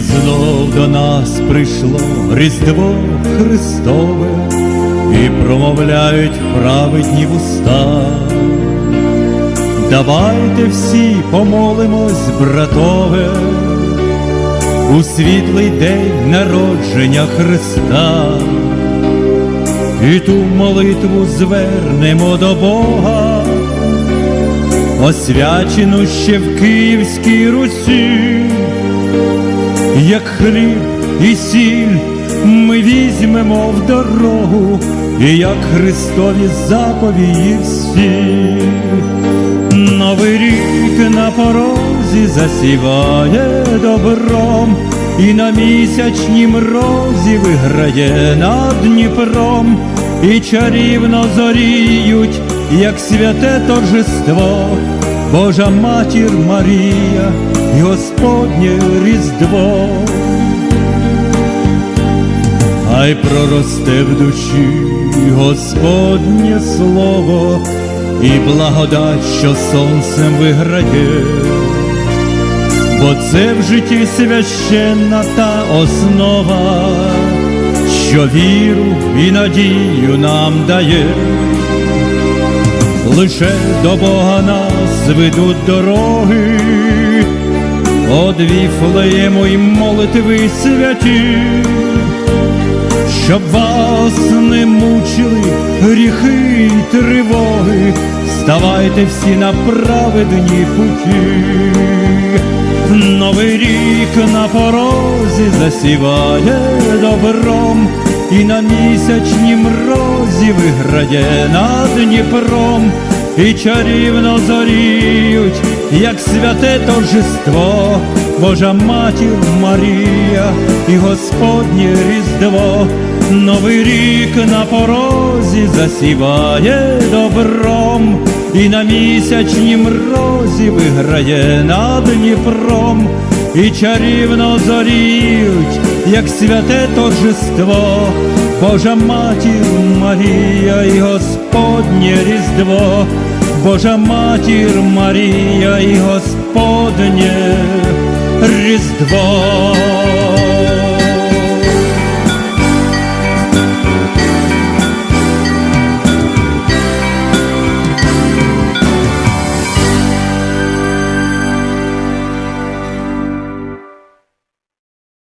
знов до нас прийшло Різдво Христове, і промовляють праведні вуста. Давайте всі помолимось, братове, у світлий день народження Христа, і ту молитву звернемо до Бога, освячену ще в Київській Русі, як хліб і сіль ми візьмемо в дорогу, і як Христові заповії всі. Новий рік на порозі засіває добром, і на місячнім розі виграє над Дніпром, і чарівно зоріють, як святе торжество, Божа матір Марія і Господнє Різдво. Хай проросте в душі Господнє слово і благодать, що сонцем виграє, бо це в житті священна та основа, що віру і надію нам дає. Лише до Бога нас ведуть дороги, од Віфлеєму й молитви святі щоб вас не мучили гріхи й тривоги, ставайте всі на праведні путі. Новий рік на порозі засіває добром, і на місячнім розі виграє над Дніпром, і чарівно зоріють, як святе торжество, Божа матір Марія і Господнє Різдво, Новий рік на порозі засіває добром, і на місячнім розі виграє над Дніпром, і чарівно зоріють, як святе торжество, Божа матір Марія і Господнє Різдво, Божа матір Марія і Господнє Різдво.